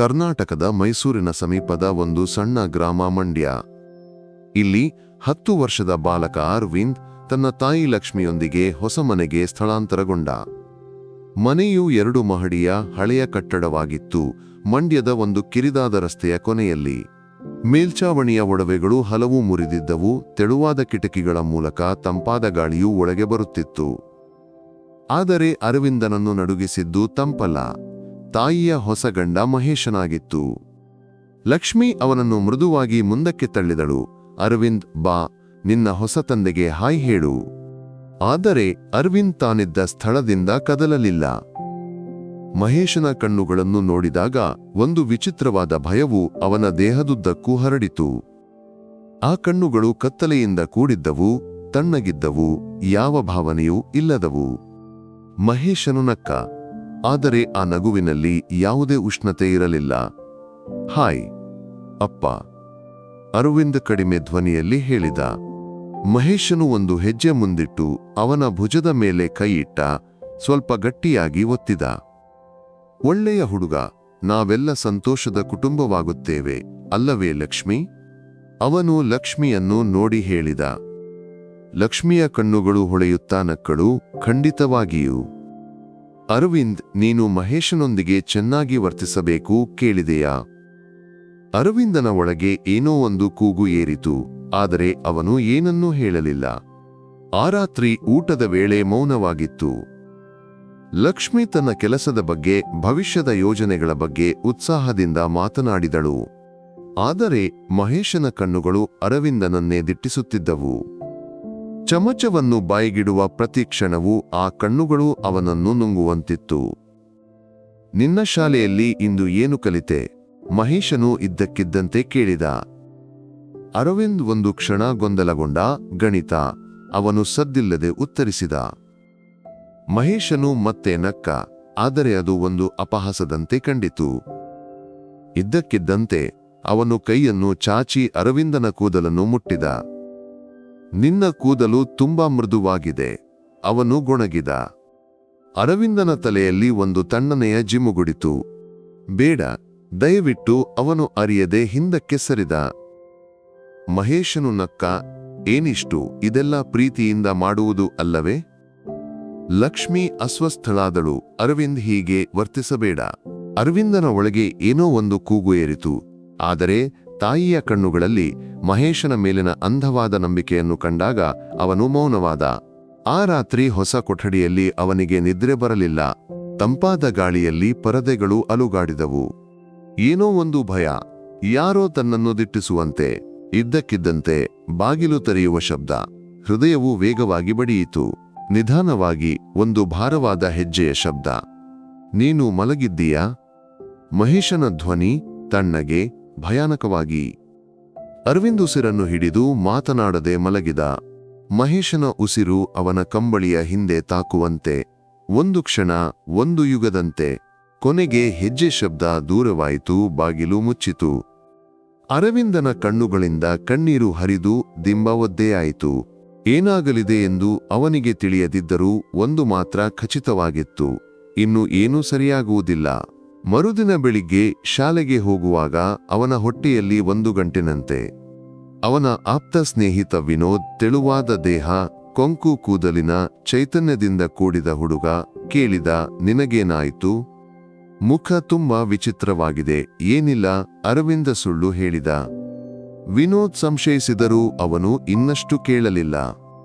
ಕರ್ನಾಟಕದ ಮೈಸೂರಿನ ಸಮೀಪದ ಒಂದು ಸಣ್ಣ ಗ್ರಾಮ ಮಂಡ್ಯ. ಇಲ್ಲಿ ಹತ್ತು ವರ್ಷದ ಬಾಲಕ ಅರವಿಂದ್ ತನ್ನ ತಾಯಿ ಲಕ್ಷ್ಮಿಯೊಂದಿಗೆ ಹೊಸ ಮನೆಗೆ ಸ್ಥಳಾಂತರಗೊಂಡ. ಮನೆಯು ಎರಡು ಮಹಡಿಯ ಹಳೆಯ ಕಟ್ಟಡವಾಗಿತ್ತು, ಮಂಡ್ಯದ ಒಂದು ಕಿರಿದಾದ ರಸ್ತೆಯ ಕೊನೆಯಲ್ಲಿ. ಮೇಲ್ಚಾವಣಿಯ ಒಡವೆಗಳು ಹಲವು ಮುರಿದಿದ್ದವು, ತೆಳುವಾದ ಕಿಟಕಿಗಳ ಮೂಲಕ ತಂಪಾದ ಗಾಳಿಯು ಒಳಗೆ ಬರುತ್ತಿತ್ತು. ಆದರೆ ಅರವಿಂದನನ್ನು ನಡುಗಿಸಿದ್ದು ತಂಪಲ್ಲ. ತಾಯಿಯ ಹೊಸ ಗಂಡ ಮಹೇಶನಾಗಿತ್ತು. ಲಕ್ಷ್ಮಿ ಅವನನ್ನು ಮೃದುವಾಗಿ ಮುಂದಕ್ಕೆ ತಳ್ಳಿದಳು. ಅರವಿಂದ್, ಬಾ, ನಿನ್ನ ಹೊಸ ತಂದೆಗೆ ಹಾಯ್ ಹೇಳು. ಆದರೆ ಅರವಿಂದ್ ತಾನಿದ್ದ ಸ್ಥಳದಿಂದ ಕದಲಲಿಲ್ಲ. ಮಹೇಶನ ಕಣ್ಣುಗಳನ್ನು ನೋಡಿದಾಗ ಒಂದು ವಿಚಿತ್ರವಾದ ಭಯವು ಅವನ ದೇಹದುದ್ದಕ್ಕೂ ಹರಡಿತು. ಆ ಕಣ್ಣುಗಳು ಕತ್ತಲೆಯಿಂದ ಕೂಡಿದ್ದವು, ತಣ್ಣಗಿದ್ದವು, ಯಾವ ಭಾವನೆಯೂ ಇಲ್ಲದವು. ಮಹೇಶನು ನಕ್ಕ ಆದರೆ ಆ ನಗುವಿನಲ್ಲಿ ಯಾವುದೇ ಉಷ್ಣತೆ ಇರಲಿಲ್ಲ. ಹಾಯ್, ಅಪ್ಪ, ಅರವಿಂದ್ ಕಡಿಮೆ ಧ್ವನಿಯಲ್ಲಿ ಹೇಳಿದ. ಮಹೇಶನು ಒಂದು ಹೆಜ್ಜೆ ಮುಂದಿಟ್ಟು ಅವನ ಭುಜದ ಮೇಲೆ ಕೈಯಿಟ್ಟ ಸ್ವಲ್ಪ ಗಟ್ಟಿಯಾಗಿ ಒತ್ತಿದ. ಒಳ್ಳೆಯ ಹುಡುಗ, ನಾವೆಲ್ಲ ಸಂತೋಷದ ಕುಟುಂಬವಾಗುತ್ತೇವೆ, ಅಲ್ಲವೇ ಲಕ್ಷ್ಮಿ? ಅವನು ಲಕ್ಷ್ಮಿಯನ್ನು ನೋಡಿ ಹೇಳಿದ. ಲಕ್ಷ್ಮಿಯ ಕಣ್ಣುಗಳು ಹೊಳೆಯುತ್ತಾ ನಕ್ಕಳು, ಖಂಡಿತವಾಗಿಯೂ. ಅರವಿಂದ್, ನೀನು ಮಹೇಶನೊಂದಿಗೆ ಚೆನ್ನಾಗಿ ವರ್ತಿಸಬೇಕು ಕೇಳಿದೆಯಾ? ಅರವಿಂದನ ಒಳಗೆ ಏನೋ ಒಂದು ಕೂಗು ಏರಿತು, ಆದರೆ ಅವನು ಏನನ್ನೂ ಹೇಳಲಿಲ್ಲ. ಆ ರಾತ್ರಿ ಊಟದ ವೇಳೆ ಮೌನವಾಗಿತ್ತು. ಲಕ್ಷ್ಮಿ ತನ್ನ ಕೆಲಸದ ಬಗ್ಗೆ, ಭವಿಷ್ಯದ ಯೋಜನೆಗಳ ಬಗ್ಗೆ ಉತ್ಸಾಹದಿಂದ ಮಾತನಾಡಿದಳು. ಆದರೆ ಮಹೇಶನ ಕಣ್ಣುಗಳು ಅರವಿಂದನನ್ನೇ ದಿಟ್ಟಿಸುತ್ತಿದ್ದವು. ಚಮಚವನ್ನು ಬಾಯಿಗಿಡುವ ಪ್ರತಿ ಕ್ಷಣವೂ ಆ ಕಣ್ಣುಗಳು ಅವನನ್ನು ನುಂಗುವಂತಿತ್ತು. ನಿನ್ನ ಶಾಲೆಯಲ್ಲಿ ಇಂದು ಏನು ಕಲಿತೆ? ಮಹೇಶನು ಇದ್ದಕ್ಕಿದ್ದಂತೆ ಕೇಳಿದ. ಅರವಿಂದ್ ಒಂದು ಕ್ಷಣ ಗೊಂದಲಗೊಂಡ, ಗಣಿತ. ಅವನು ಸದ್ದಿಲ್ಲದೆ ಉತ್ತರಿಸಿದ. ಮಹೇಶನು ಮತ್ತೆ ನಕ್ಕ, ಆದರೆ ಅದು ಒಂದು ಅಪಹಾಸದಂತೆ ಕಂಡಿತು. ಇದ್ದಕ್ಕಿದ್ದಂತೆ, ಅವನು ಕೈಯನ್ನು ಚಾಚಿ ಅರವಿಂದನ ಕೂದಲನ್ನು ಮುಟ್ಟಿದ. ನಿನ್ನ ಕೂದಲು ತುಂಬಾ ಮೃದುವಾಗಿದೆ. ಅವನು ಗೊಣಗಿದ. ಅರವಿಂದನ ತಲೆಯಲ್ಲಿ ಒಂದು ತಣ್ಣನೆಯ ಜಿಮುಗುಡಿತು ಬೇಡ, ದಯವಿಟ್ಟು ಅವನು ಅರಿಯದೆ ಹಿಂದಕ್ಕೆ ಸರಿದ. ಮಹೇಶನು ನಕ್ಕ, ಏನಿಷ್ಟು ಇದೆಲ್ಲ ಪ್ರೀತಿಯಿಂದ ಮಾಡುವುದು ಅಲ್ಲವೇ? ಲಕ್ಷ್ಮಿ ಅಸ್ವಸ್ಥಳಾದಳು, ಅರವಿಂದ್ ಹೀಗೆ ವರ್ತಿಸಬೇಡ. ಅರವಿಂದನ ಒಳಗೆ ಏನೋ ಒಂದು ಕೂಗು ಏರಿತು. ಆದರೆ ತಾಯಿಯ ಕಣ್ಣುಗಳಲ್ಲಿ ಮಹೇಶನ ಮೇಲಿನ ಅಂಧವಾದ ನಂಬಿಕೆಯನ್ನು ಕಂಡಾಗ ಅವನು ಮೌನವಾದ. ಆ ರಾತ್ರಿ ಹೊಸ ಕೊಠಡಿಯಲ್ಲಿ ಅವನಿಗೆ ನಿದ್ರೆ ಬರಲಿಲ್ಲ. ತಂಪಾದ ಗಾಳಿಯಲ್ಲಿ ಪರದೆಗಳು ಅಲುಗಾಡಿದವು. ಏನೋ ಒಂದು ಭಯ. ಯಾರೋ ತನ್ನನ್ನು ದಿಟ್ಟಿಸುವಂತೆ, ಇದ್ದಕ್ಕಿದ್ದಂತೆ ಬಾಗಿಲು ತೆರೆಯುವ ಶಬ್ದ. ಹೃದಯವು ವೇಗವಾಗಿ ಬಡಿಯಿತು. ನಿಧಾನವಾಗಿ ಒಂದು ಭಾರವಾದ ಹೆಜ್ಜೆಯ ಶಬ್ದ. ನೀನು ಮಲಗಿದ್ದೀಯಾ? ಮಹೇಶನ ಧ್ವನಿ ತಣ್ಣಗೆ ಭಯಾನಕವಾಗಿ. ಅರವಿಂದ್ ಉಸಿರನ್ನು ಹಿಡಿದು ಮಾತನಾಡದೆ ಮಲಗಿದ. ಮಹೇಶನ ಉಸಿರು ಅವನ ಕಂಬಳಿಯ ಹಿಂದೆ ತಾಕುವಂತೆ. ಒಂದು ಕ್ಷಣ, ಒಂದು ಯುಗದಂತೆ. ಕೊನೆಗೆ ಹೆಜ್ಜೆ ಶಬ್ದ ದೂರವಾಯಿತು, ಬಾಗಿಲು ಮುಚ್ಚಿತು. ಅರವಿಂದನ ಕಣ್ಣುಗಳಿಂದ ಕಣ್ಣೀರು ಹರಿದು ದಿಂಬ ಒದ್ದೆಯಾಯಿತು ಏನಾಗಲಿದೆ ಎಂದು ಅವನಿಗೆ ತಿಳಿಯದಿದ್ದರೂ ಒಂದು ಮಾತ್ರ ಖಚಿತವಾಗಿತ್ತು. ಇನ್ನು ಏನೂ ಸರಿಯಾಗುವುದಿಲ್ಲ. ಮರುದಿನ ಬೆಳಿಗ್ಗೆ ಶಾಲೆಗೆ ಹೋಗುವಾಗ ಅವನ ಹೊಟ್ಟೆಯಲ್ಲಿ ಒಂದು ಗಂಟಿನಂತೆ. ಅವನ ಆಪ್ತ ಸ್ನೇಹಿತ ವಿನೋದ್ ತೆಳುವಾದ ದೇಹ, ಕೊಂಕು ಕೂದಲಿನ ಚೈತನ್ಯದಿಂದ ಕೂಡಿದ ಹುಡುಗ ಕೇಳಿದ, ನಿನಗೇನಾಯಿತು? ಮುಖ ತುಂಬಾ ವಿಚಿತ್ರವಾಗಿದೆ, ಏನಿಲ್ಲ, ಅರವಿಂದ ಸುಳ್ಳು ಹೇಳಿದ. ವಿನೋದ್ ಸಂಶಯಿಸಿದರೂ ಅವನು ಇನ್ನಷ್ಟು ಕೇಳಲಿಲ್ಲ.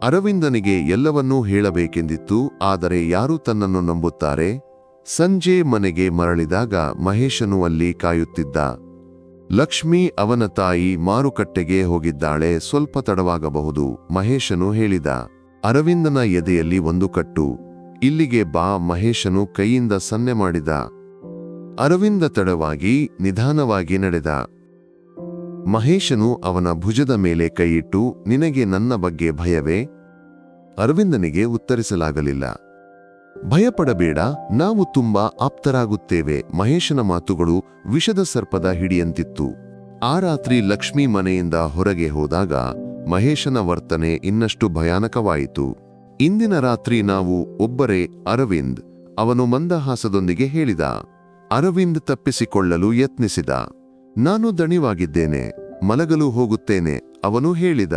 ಅರವಿಂದನಿಗೆ ಎಲ್ಲವನ್ನೂ ಹೇಳಬೇಕೆಂದಿತ್ತು, ಆದರೆ ಯಾರು ತನ್ನನ್ನು ನಂಬುತ್ತಾರೆ? ಸಂಜೆ ಮನೆಗೆ ಮರಳಿದಾಗ ಮಹೇಶನು ಅಲ್ಲಿ ಕಾಯುತ್ತಿದ್ದ. ಲಕ್ಷ್ಮಿ ಅವನ ತಾಯಿ ಮಾರುಕಟ್ಟೆಗೆ ಹೋಗಿದ್ದಾಳೆ, ಸ್ವಲ್ಪ ತಡವಾಗಬಹುದು, ಮಹೇಶನು ಹೇಳಿದ. ಅರವಿಂದನ ಎದೆಯಲ್ಲಿ ಒಂದು ಕಟ್ಟು. ಇಲ್ಲಿಗೆ ಬಾ, ಮಹೇಶನು ಕೈಯಿಂದ ಸನ್ನೆ ಮಾಡಿದ. ಅರವಿಂದ ತಡವಾಗಿ, ನಿಧಾನವಾಗಿ ನಡೆದ. ಮಹೇಶನು ಅವನ ಭುಜದ ಮೇಲೆ ಕೈಯಿಟ್ಟು, ನಿನಗೆ ನನ್ನ ಬಗ್ಗೆ ಭಯವೇ? ಅರವಿಂದನಿಗೆ ಉತ್ತರಿಸಲಾಗಲಿಲ್ಲ. ಭಯಪಡಬೇಡ, ನಾವು ತುಂಬಾ ಆಪ್ತರಾಗುತ್ತೇವೆ. ಮಹೇಶನ ಮಾತುಗಳು ವಿಷದ ಸರ್ಪದ ಹಿಡಿಯಂತಿತ್ತು. ಆ ರಾತ್ರಿ ಲಕ್ಷ್ಮಿ ಮನೆಯಿಂದ ಹೊರಗೆ ಹೋದಾಗ ಮಹೇಶನ ವರ್ತನೆ ಇನ್ನಷ್ಟು ಭಯಾನಕವಾಯಿತು. ಇಂದಿನ ರಾತ್ರಿ ನಾವು ಒಬ್ಬರೇ ಅರವಿಂದ್, ಅವನು ಮಂದಹಾಸದೊಂದಿಗೆ ಹೇಳಿದ. ಅರವಿಂದ್ ತಪ್ಪಿಸಿಕೊಳ್ಳಲು ಯತ್ನಿಸಿದ. ನಾನು ದಣಿವಾಗಿದ್ದೇನೆ, ಮಲಗಲು ಹೋಗುತ್ತೇನೆ, ಅವನು ಹೇಳಿದ.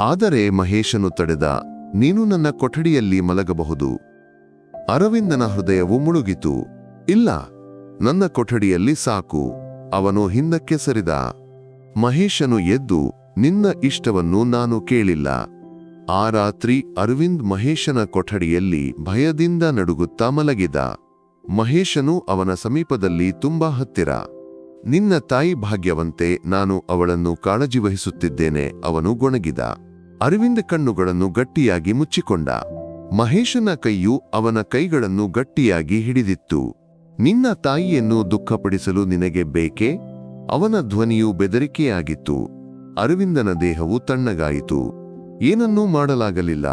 ಆದರೆ ಮಹೇಶನು ತಡೆದ, ನೀನು ನನ್ನ ಕೊಠಡಿಯಲ್ಲಿ ಮಲಗಬಹುದು. ಅರವಿಂದನ ಹೃದಯವು ಮುಳುಗಿತು. ಇಲ್ಲ, ನನ್ನ ಕೊಠಡಿಯಲ್ಲಿ ಸಾಕು. ಅವನು ಹಿಂದಕ್ಕೆ ಸರಿದ. ಮಹೇಶನು ಎದ್ದು, ನಿನ್ನ ಇಷ್ಟವನ್ನು ನಾನು ಕೇಳಿಲ್ಲ. ಆ ರಾತ್ರಿ ಅರವಿಂದ್ ಮಹೇಶನ ಕೊಠಡಿಯಲ್ಲಿ ಭಯದಿಂದ ನಡುಗುತ್ತಾ ಮಲಗಿದ. ಮಹೇಶನು ಅವನ ಸಮೀಪದಲ್ಲಿ ತುಂಬಾ ಹತ್ತಿರ. ನಿನ್ನ ತಾಯಿ ಭಾಗ್ಯವಂತೆ ನಾನು ಅವಳನ್ನು ಕಾಳಜಿ ವಹಿಸುತ್ತಿದ್ದೇನೆ ಅವನು ಗೊಣಗಿದ. ಅರವಿಂದ್ ಕಣ್ಣುಗಳನ್ನು ಗಟ್ಟಿಯಾಗಿ ಮುಚ್ಚಿಕೊಂಡ. ಮಹೇಶನ ಕೈಯು ಅವನ ಕೈಗಳನ್ನು ಗಟ್ಟಿಯಾಗಿ ಹಿಡಿದಿತ್ತು. ನಿನ್ನ ತಾಯಿಯನ್ನು ದುಃಖಪಡಿಸಲು ನಿನಗೆ ಬೇಕೆ? ಅವನ ಧ್ವನಿಯು ಬೆದರಿಕೆಯಾಗಿತ್ತು. ಅರವಿಂದನ ದೇಹವು ತಣ್ಣಗಾಯಿತು. ಏನನ್ನೂ ಮಾಡಲಾಗಲಿಲ್ಲ.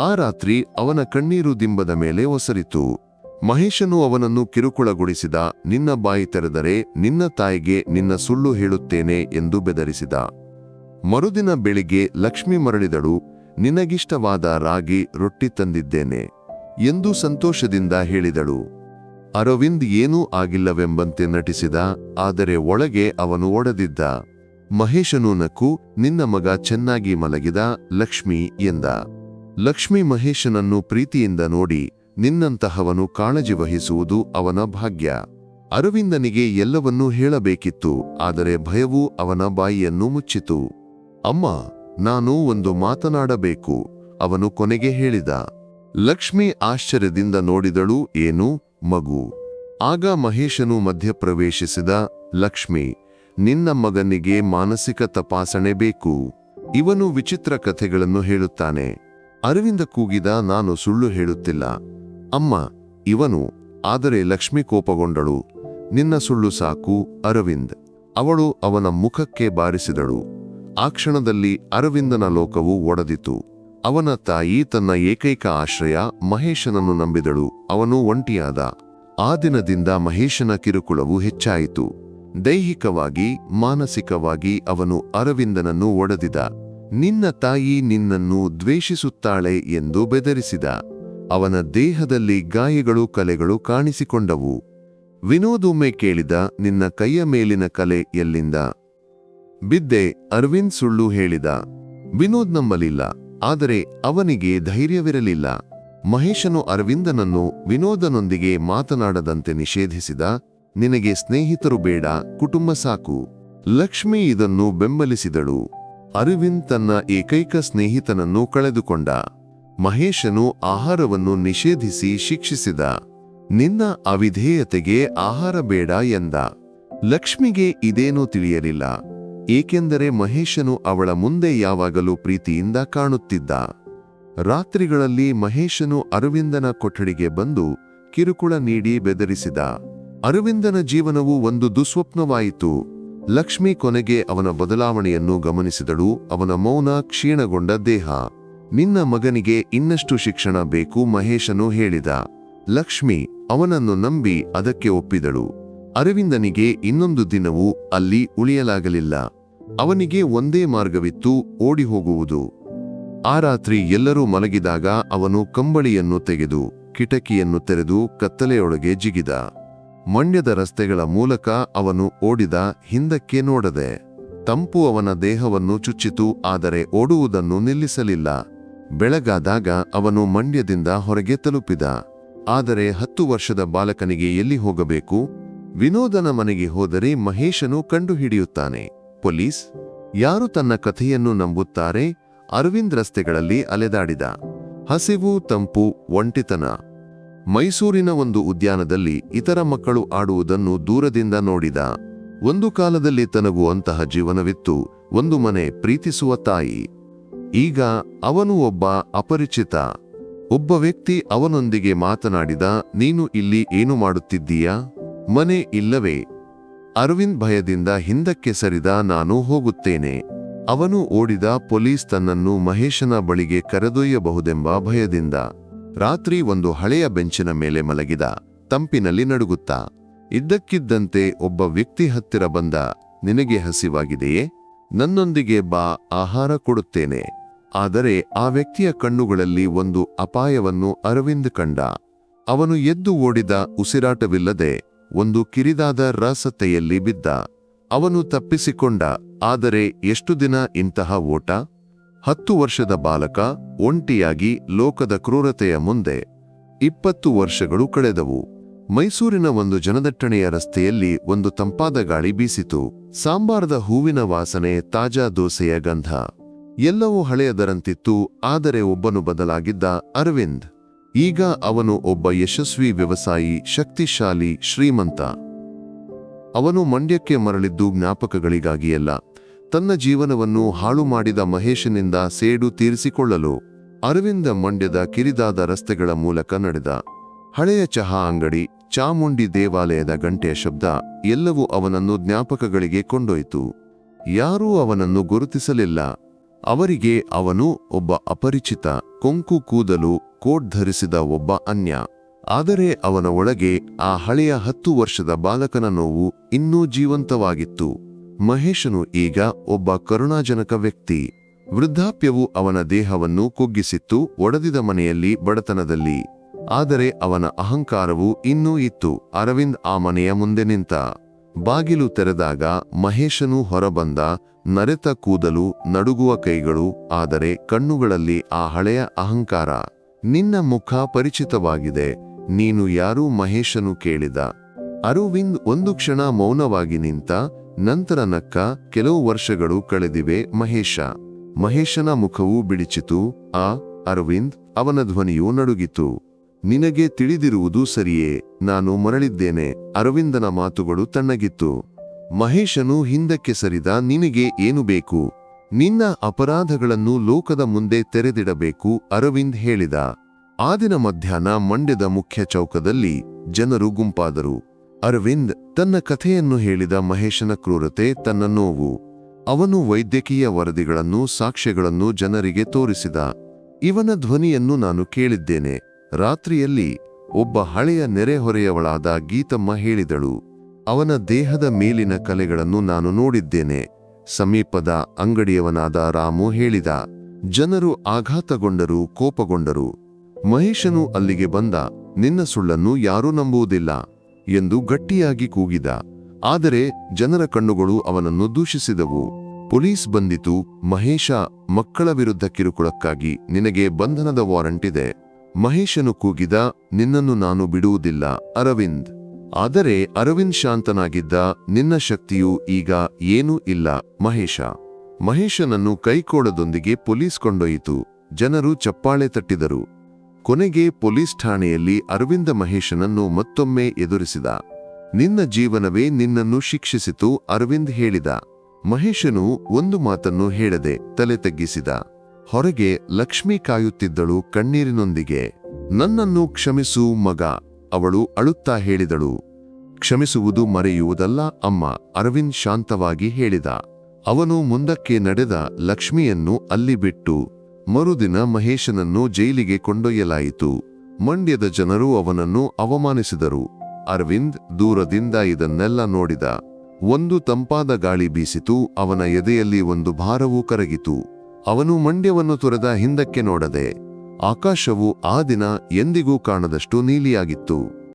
ಆ ರಾತ್ರಿ ಅವನ ಕಣ್ಣೀರು ದಿಂಬದ ಮೇಲೆ ಒಸರಿತು. ಮಹೇಶನು ಅವನನ್ನು ಕಿರುಕುಳಗೊಳಿಸಿದ, ನಿನ್ನ ಬಾಯಿ ತೆರೆದರೆ ನಿನ್ನ ತಾಯಿಗೆ ನಿನ್ನ ಸುಳ್ಳು ಹೇಳುತ್ತೇನೆ ಎಂದು ಬೆದರಿಸಿದ. ಮರುದಿನ ಬೆಳಿಗ್ಗೆ ಲಕ್ಷ್ಮಿ ಮರಳಿದಳು. ನಿನಗಿಷ್ಟವಾದ ರಾಗಿ ರೊಟ್ಟಿ ತಂದಿದ್ದೇನೆ ಎಂದು ಸಂತೋಷದಿಂದ ಹೇಳಿದಳು. ಅರವಿಂದ್ ಏನೂ ಆಗಿಲ್ಲವೆಂಬಂತೆ ನಟಿಸಿದ, ಆದರೆ ಒಳಗೆ ಅವನು ಒಡೆದಿದ್ದ. ಮಹೇಶನು ನಕ್ಕು, ನಿನ್ನ ಮಗ ಚೆನ್ನಾಗಿ ಮಲಗಿದ, ಲಕ್ಷ್ಮಿ ಎಂದ. ಲಕ್ಷ್ಮಿ ಮಹೇಶನನ್ನು ಪ್ರೀತಿಯಿಂದ ನೋಡಿ, ನಿನ್ನಂತಹವನು ಕಾಳಜಿ ವಹಿಸುವುದು ಅವನ ಭಾಗ್ಯ. ಅರವಿಂದನಿಗೆ ಎಲ್ಲವನ್ನೂ ಹೇಳಬೇಕಿತ್ತು, ಆದರೆ ಭಯವು ಅವನ ಬಾಯಿಯನ್ನು ಮುಚ್ಚಿತು. ಅಮ್ಮ! ನಾನು ಒಂದು ಮಾತನಾಡಬೇಕು. ಅವನು ಕೊನೆಗೆ ಹೇಳಿದ, ಲಕ್ಷ್ಮಿ ಆಶ್ಚರ್ಯದಿಂದ ನೋಡಿದಳು, ಏನು, ಮಗು. ಆಗ ಮಹೇಶನು ಮಧ್ಯಪ್ರವೇಶಿಸಿದ, ಲಕ್ಷ್ಮಿ, ನಿನ್ನ ಮಗನಿಗೆ ಮಾನಸಿಕ ತಪಾಸಣೆ ಬೇಕು. ಇವನು ವಿಚಿತ್ರ ಕಥೆಗಳನ್ನು ಹೇಳುತ್ತಾನೆ. ಅರವಿಂದ ಕೂಗಿದ, ನಾನು ಸುಳ್ಳು ಹೇಳುತ್ತಿಲ್ಲ. ಅಮ್ಮ, ಇವನು, ಆದರೆ ಲಕ್ಷ್ಮಿ ಕೋಪಗೊಂಡಳು. ನಿನ್ನ ಸುಳ್ಳು ಸಾಕು, ಅರವಿಂದ್. ಅವಳು ಅವನ ಮುಖಕ್ಕೆ ಬಾರಿಸಿದಳು. ಆ ಕ್ಷಣದಲ್ಲಿ ಅರವಿಂದನ ಲೋಕವು ಒಡೆದಿತು. ಅವನ ತಾಯಿ ತನ್ನ ಏಕೈಕ ಆಶ್ರಯ ಮಹೇಶನನ್ನು ನಂಬಿದಳು. ಅವನು ಒಂಟಿಯಾದ. ಆ ದಿನದಿಂದ ಮಹೇಶನ ಕಿರುಕುಳವು ಹೆಚ್ಚಾಯಿತು. ದೈಹಿಕವಾಗಿ, ಮಾನಸಿಕವಾಗಿ ಅವನು ಅರವಿಂದನನ್ನು ಒಡೆದಿದ. ನಿನ್ನ ತಾಯಿ ನಿನ್ನನ್ನು ದ್ವೇಷಿಸುತ್ತಾಳೆ ಎಂದು ಬೆದರಿಸಿದ. ಅವನ ದೇಹದಲ್ಲಿ ಗಾಯಗಳು ಕಲೆಗಳು ಕಾಣಿಸಿಕೊಂಡವು. ವಿನೋದೊಮ್ಮೆ ಕೇಳಿದ, ನಿನ್ನ ಕೈಯ ಮೇಲಿನ ಕಲೆ ಎಲ್ಲಿಂದ? ಬಿದ್ದೆ ಅರವಿಂದ್ ಸುಳ್ಳು ಹೇಳಿದ. ವಿನೋದ್ ನಂಬಲಿಲ್ಲ ಆದರೆ ಅವನಿಗೆ ಧೈರ್ಯವಿರಲಿಲ್ಲ. ಮಹೇಶನು ಅರವಿಂದನನ್ನು ವಿನೋದನೊಂದಿಗೆ ಮಾತನಾಡದಂತೆ ನಿಷೇಧಿಸಿದ, ನಿನಗೆ ಸ್ನೇಹಿತರು ಬೇಡ, ಕುಟುಂಬ ಸಾಕು. ಲಕ್ಷ್ಮಿ ಇದನ್ನು ಬೆಂಬಲಿಸಿದಳು. ಅರವಿಂದ್ ತನ್ನ ಏಕೈಕ ಸ್ನೇಹಿತನನ್ನು ಕಳೆದುಕೊಂಡ. ಮಹೇಶನು ಆಹಾರವನ್ನು ನಿಷೇಧಿಸಿ ಶಿಕ್ಷಿಸಿದ. ನಿನ್ನ ಅವಿಧೇಯತೆಗೆ ಆಹಾರ ಬೇಡ ಎಂದ. ಲಕ್ಷ್ಮಿಗೆ ಇದೇನೂ ತಿಳಿಯಲಿಲ್ಲ. ಏಕೆಂದರೆ ಮಹೇಶನು ಅವಳ ಮುಂದೆ ಯಾವಾಗಲೂ ಪ್ರೀತಿಯಿಂದ ಕಾಣುತ್ತಿದ್ದ. ರಾತ್ರಿಗಳಲ್ಲಿ ಮಹೇಶನು ಅರವಿಂದನ ಕೊಠಡಿಗೆ ಬಂದು ಕಿರುಕುಳ ನೀಡಿ ಬೆದರಿಸಿದ. ಅರವಿಂದನ ಜೀವನವು ಒಂದು ದುಸ್ವಪ್ನವಾಯಿತು. ಲಕ್ಷ್ಮಿ ಕೊನೆಗೆ ಅವನ ಬದಲಾವಣೆಯನ್ನು ಗಮನಿಸಿದಳು, ಅವನ ಮೌನ ಕ್ಷೀಣಗೊಂಡ ದೇಹ. ನಿನ್ನ ಮಗನಿಗೆ ಇನ್ನಷ್ಟು ಶಿಕ್ಷಣ ಬೇಕು ಮಹೇಶನು ಹೇಳಿದ. ಲಕ್ಷ್ಮಿ ಅವನನ್ನು ನಂಬಿ ಅದಕ್ಕೆ ಒಪ್ಪಿದಳು. ಅರವಿಂದನಿಗೆ ಇನ್ನೊಂದು ದಿನವೂ ಅಲ್ಲಿ ಉಳಿಯಲಾಗಲಿಲ್ಲ. ಅವನಿಗೆ ಒಂದೇ ಮಾರ್ಗವಿತ್ತು ಓಡಿ ಹೋಗುವುದು ಆ ರಾತ್ರಿ ಎಲ್ಲರೂ ಮಲಗಿದಾಗ ಅವನು ಕಂಬಳಿಯನ್ನು ತೆಗೆದು, ಕಿಟಕಿಯನ್ನು ತೆರೆದು ಕತ್ತಲೆಯೊಳಗೆ ಜಿಗಿದ. ಮಂಡ್ಯದ ರಸ್ತೆಗಳ ಮೂಲಕ ಅವನು ಓಡಿದ ಹಿಂದಕ್ಕೆ ನೋಡದೆ. ತಂಪು ಅವನ ದೇಹವನ್ನು ಚುಚ್ಚಿತು, ಆದರೆ ಓಡುವುದನ್ನು ನಿಲ್ಲಿಸಲಿಲ್ಲ. ಬೆಳಗಾದಾಗ ಅವನು ಮಂಡ್ಯದಿಂದ ಹೊರಗೆ ತಲುಪಿದ. ಆದರೆ ಹತ್ತು ವರ್ಷದ ಬಾಲಕನಿಗೆ ಎಲ್ಲಿ ಹೋಗಬೇಕು? ವಿನೋದನ ಮನೆಗೆ ಹೋದರೆ ಮಹೇಶನು ಕಂಡುಹಿಡಿಯುತ್ತಾನೆ. ಪೊಲೀಸ್, ಯಾರು ತನ್ನ ಕಥೆಯನ್ನು ನಂಬುತ್ತಾರೆ? ಅರವಿಂದ್ ರಸ್ತೆಗಳಲ್ಲಿ ಅಲೆದಾಡಿದ. ಹಸಿವು, ತಂಪು, ಒಂಟಿತನ. ಮೈಸೂರಿನ ಒಂದು ಉದ್ಯಾನದಲ್ಲಿ ಇತರ ಮಕ್ಕಳು ಆಡುವುದನ್ನು ದೂರದಿಂದ ನೋಡಿದ. ಒಂದು ಕಾಲದಲ್ಲಿ ತನಗೂ ಅಂತಹ ಜೀವನವಿತ್ತು. ಒಂದು ಮನೆ ಪ್ರೀತಿಸುವ ತಾಯಿ. ಈಗ ಅವನು ಒಬ್ಬ ಅಪರಿಚಿತ. ಒಬ್ಬ ವ್ಯಕ್ತಿ ಅವನೊಂದಿಗೆ ಮಾತನಾಡಿದ, ನೀನು ಇಲ್ಲಿ ಏನು ಮಾಡುತ್ತಿದ್ದೀಯಾ? ಮನೆ ಇಲ್ಲವೇ. ಅರವಿಂದ್ ಭಯದಿಂದ ಹಿಂದಕ್ಕೆ ಸರಿದ ನಾನು ಹೋಗುತ್ತೇನೆ. ಅವನು ಓಡಿದ ಪೊಲೀಸ್ ತನ್ನನ್ನು ಮಹೇಶನ ಬಳಿಗೆ ಕರೆದೊಯ್ಯಬಹುದೆಂಬ ಭಯದಿಂದ ರಾತ್ರಿ ಒಂದು ಹಳೆಯ ಬೆಂಚಿನ ಮೇಲೆ ಮಲಗಿದ, ತಂಪಿನಲ್ಲಿ ನಡುಗುತ್ತಾ. ಇದ್ದಕ್ಕಿದ್ದಂತೆ ಒಬ್ಬ ವ್ಯಕ್ತಿ ಹತ್ತಿರ ಬಂದ, ನಿನಗೆ ಹಸಿವಾಗಿದೆಯೇ? ನನ್ನೊಂದಿಗೆ ಬಾ, ಆಹಾರ ಕೊಡುತ್ತೇನೆ. ಆದರೆ ಆ ವ್ಯಕ್ತಿಯ ಕಣ್ಣುಗಳಲ್ಲಿ ಒಂದು ಅಪಾಯವನ್ನು ಅರವಿಂದ್ ಕಂಡ. ಅವನು ಎದ್ದು ಓಡಿದ ಉಸಿರಾಟವಿಲ್ಲದೆ ಒಂದು ಕಿರಿದಾದ ರಸತೆಯಲ್ಲಿ ಬಿದ್ದ. ಅವನು ತಪ್ಪಿಸಿಕೊಂಡ, ಆದರೆ ಎಷ್ಟು ದಿನ ಇಂತಹ ಓಟ? ಹತ್ತು ವರ್ಷದ ಬಾಲಕ, ಒಂಟಿಯಾಗಿ ಲೋಕದ ಕ್ರೂರತೆಯ ಮುಂದೆ. ಇಪ್ಪತ್ತು ವರ್ಷಗಳು ಕಳೆದವು. ಮೈಸೂರಿನ ಒಂದು ಜನದಟ್ಟಣೆಯ ರಸ್ತೆಯಲ್ಲಿ ಒಂದು ತಂಪಾದ ಗಾಳಿ ಬೀಸಿತು. ಸಾಂಬಾರದ ಹೂವಿನ ವಾಸನೆ, ತಾಜಾ ದೋಸೆಯ ಗಂಧ. ಎಲ್ಲವೂ ಹಳೆಯದರಂತಿತ್ತು, ಆದರೆ ಒಬ್ಬನು ಬದಲಾಗಿದ್ದ ಅರವಿಂದ್. ಈಗ ಅವನು ಒಬ್ಬ ಯಶಸ್ವಿ ವ್ಯವಸಾಯಿ, ಶಕ್ತಿಶಾಲಿ, ಶ್ರೀಮಂತ. ಅವನು ಮಂಡ್ಯಕ್ಕೆ ಮರಳಿದ್ದು ಜ್ಞಾಪಕಗಳಿಗಾಗಿಯಲ್ಲ. ತನ್ನ ಜೀವನವನ್ನು ಹಾಳು ಮಾಡಿದ ಮಹೇಶನಿಂದ ಸೇಡು ತೀರಿಸಿಕೊಳ್ಳಲು ಅರವಿಂದ ಮಂಡ್ಯದ ಕಿರಿದಾದ ರಸ್ತೆಗಳ ಮೂಲಕ ನಡೆದ. ಹಳೆಯ ಚಹಾ ಅಂಗಡಿ, ಚಾಮುಂಡಿ ದೇವಾಲಯದ ಗಂಟೆಯ ಶಬ್ದ ಎಲ್ಲವೂ ಅವನನ್ನು ಜ್ಞಾಪಕಗಳಿಗೆ ಕೊಂಡೊಯ್ತು. ಯಾರೂ ಅವನನ್ನು ಗುರುತಿಸಲಿಲ್ಲ. ಅವರಿಗೆ ಅವನು ಒಬ್ಬ ಅಪರಿಚಿತ, ಕೊಂಕು ಕೂದಲು ಕೋಟ್ ಧರಿಸಿದ ಒಬ್ಬ ಅನ್ಯ. ಆದರೆ ಅವನ ಒಳಗೆ ಆ ಹಳೆಯ ಹತ್ತು ವರ್ಷದ ಬಾಲಕನ ನೋವು ಇನ್ನೂ ಜೀವಂತವಾಗಿತ್ತು. ಮಹೇಶನು ಈಗ ಒಬ್ಬ ಕರುಣಾಜನಕ ವ್ಯಕ್ತಿ. ವೃದ್ಧಾಪ್ಯವು ಅವನ ದೇಹವನ್ನು ಕುಗ್ಗಿಸಿತ್ತು, ಒಡೆದಿದ ಮನೆಯಲ್ಲಿ ಬಡತನದಲ್ಲಿ. ಆದರೆ ಅವನ ಅಹಂಕಾರವು ಇನ್ನೂ ಇತ್ತು, ಅರವಿಂದ್ ಆ ಮನೆಯ ಮುಂದೆ ನಿಂತ. ಬಾಗಿಲು ತೆರೆದಾಗ ಮಹೇಶನು ಹೊರಬಂದ ನರೆತ ಕೂದಲು ನಡುಗುವ ಕೈಗಳು, ಆದರೆ ಕಣ್ಣುಗಳಲ್ಲಿ ಆ ಹಳೆಯ ಅಹಂಕಾರ. ನಿನ್ನ ಮುಖ ಪರಿಚಿತವಾಗಿದೆ, ನೀನು ಯಾರು ಮಹೇಶನು ಕೇಳಿದ. ಅರವಿಂದ್ ಒಂದು ಕ್ಷಣ ಮೌನವಾಗಿ ನಿಂತ, ನಂತರ ನಕ್ಕ, ಕೆಲವು ವರ್ಷಗಳು ಕಳೆದಿವೆ ಮಹೇಶ. ಮಹೇಶನ ಮುಖವೂ ಬಿಡಿಚಿತು, ಆ, ಅರವಿಂದ್, ಅವನ ಧ್ವನಿಯು ನಡುಗಿತು. ನಿನಗೆ ತಿಳಿದಿರುವುದು ಸರಿಯೇ, ನಾನು ಮರಳಿದ್ದೇನೆ, ಅರವಿಂದನ ಮಾತುಗಳು ತಣ್ಣಗಿತ್ತು. ಮಹೇಶನು ಹಿಂದಕ್ಕೆ ಸರಿದ, ನಿನಗೆ ಏನು ಬೇಕು? ನಿನ್ನ ಅಪರಾಧಗಳನ್ನು ಲೋಕದ ಮುಂದೆ ತೆರೆದಿಡಬೇಕು, ಅರವಿಂದ್ ಹೇಳಿದ. ಆ ದಿನ ಮಧ್ಯಾಹ್ನ ಮಂಡ್ಯದ ಮುಖ್ಯ ಚೌಕದಲ್ಲಿ ಜನರು ಗುಂಪಾದರು. ಅರವಿಂದ್ ತನ್ನ ಕಥೆಯನ್ನು ಹೇಳಿದ ಮಹೇಶನ ಕ್ರೂರತೆ, ತನ್ನ ನೋವು. ಅವನು ವೈದ್ಯಕೀಯ ವರದಿಗಳನ್ನು, ಸಾಕ್ಷ್ಯಗಳನ್ನು ಜನರಿಗೆ ತೋರಿಸಿದ. ಇವನ ಧ್ವನಿಯನ್ನು ನಾನು ಕೇಳಿದ್ದೇನೆ. ರಾತ್ರಿಯಲ್ಲಿ ಒಬ್ಬ ಹಳೆಯ ನೆರೆಹೊರೆಯವಳಾದ ಗೀತಮ್ಮ ಹೇಳಿದಳು. ಅವನ ದೇಹದ ಮೇಲಿನ ಕಲೆಗಳನ್ನು ನಾನು ನೋಡಿದ್ದೇನೆ. ಸಮೀಪದ ಅಂಗಡಿಯವನಾದ ರಾಮು ಹೇಳಿದ, ಜನರು ಆಘಾತಗೊಂಡರು, ಕೋಪಗೊಂಡರು. ಮಹೇಶನು ಅಲ್ಲಿಗೆ ಬಂದ, ನಿನ್ನ ಸುಳ್ಳನ್ನು ಯಾರೂ ನಂಬುವುದಿಲ್ಲ ಎಂದು ಗಟ್ಟಿಯಾಗಿ ಕೂಗಿದ. ಆದರೆ ಜನರ ಕಣ್ಣುಗಳು ಅವನನ್ನು ದೂಷಿಸಿದವು. ಪೊಲೀಸ್ ಬಂದಿತು. ಮಹೇಶ, ಮಕ್ಕಳ ವಿರುದ್ಧ ಕಿರುಕುಳಕ್ಕಾಗಿ ನಿನಗೆ ಬಂಧನದ ವಾರಂಟ್ ಇದೆ. ಮಹೇಶನು ಕೂಗಿದ, ನಿನ್ನನ್ನು ನಾನು ಬಿಡುವುದಿಲ್ಲ, ಅರವಿಂದ್. ಆದರೆ ಅರವಿಂದ್ ಶಾಂತನಾಗಿದ್ದ ನಿನ್ನ ಶಕ್ತಿಯು ಈಗ ಏನೂ ಇಲ್ಲ, ಮಹೇಶ. ಮಹೇಶನನ್ನು ಕೈಕೋಳದೊಂದಿಗೆ ಪೊಲೀಸ್ ಕೊಂಡೊಯಿತು ಜನರು ಚಪ್ಪಾಳೆ ತಟ್ಟಿದರು. ಕೊನೆಗೆ ಪೊಲೀಸ್ ಠಾಣೆಯಲ್ಲಿ ಅರವಿಂದ ಮಹೇಶನನ್ನು ಮತ್ತೊಮ್ಮೆ ಎದುರಿಸಿದ. ನಿನ್ನ ಜೀವನವೇ ನಿನ್ನನ್ನು ಶಿಕ್ಷಿಸಿತು, ಅರವಿಂದ್ ಹೇಳಿದ. ಮಹೇಶನು ಒಂದು ಮಾತನ್ನು ಹೇಳದೆ ತಲೆ ತಗ್ಗಿಸಿದ. ಹೊರಗೆ ಲಕ್ಷ್ಮಿ ಕಾಯುತ್ತಿದ್ದಳು ಕಣ್ಣೀರಿನೊಂದಿಗೆ. ನನ್ನನ್ನು ಕ್ಷಮಿಸು ಮಗ. ಅವಳು ಅಳುತ್ತಾ ಹೇಳಿದಳು. ಕ್ಷಮಿಸುವುದು ಮರೆಯುವುದಲ್ಲ ಅಮ್ಮ, ಅರವಿಂದ್ ಶಾಂತವಾಗಿ ಹೇಳಿದ. ಅವನು ಮುಂದಕ್ಕೆ ನಡೆದ ಲಕ್ಷ್ಮಿಯನ್ನು ಅಲ್ಲಿ ಬಿಟ್ಟು, ಮರುದಿನ ಮಹೇಶನನ್ನು ಜೈಲಿಗೆ ಕೊಂಡೊಯ್ಯಲಾಯಿತು. ಮಂಡ್ಯದ ಜನರು ಅವನನ್ನು ಅವಮಾನಿಸಿದರು. ಅರವಿಂದ್ ದೂರದಿಂದ ಇದನ್ನೆಲ್ಲ ನೋಡಿದ. ಒಂದು ತಂಪಾದ ಗಾಳಿ ಬೀಸಿತು, ಅವನ ಎದೆಯಲ್ಲಿ ಒಂದು ಭಾರವೂ ಕರಗಿತು. ಅವನು ಮಂಡ್ಯವನ್ನು ತೊರೆದ ಹಿಂದಕ್ಕೆ ನೋಡದೆ ಆಕಾಶವು ಆ ದಿನ ಎಂದಿಗೂ ಕಾಣದಷ್ಟು ನೀಲಿಯಾಗಿತ್ತು.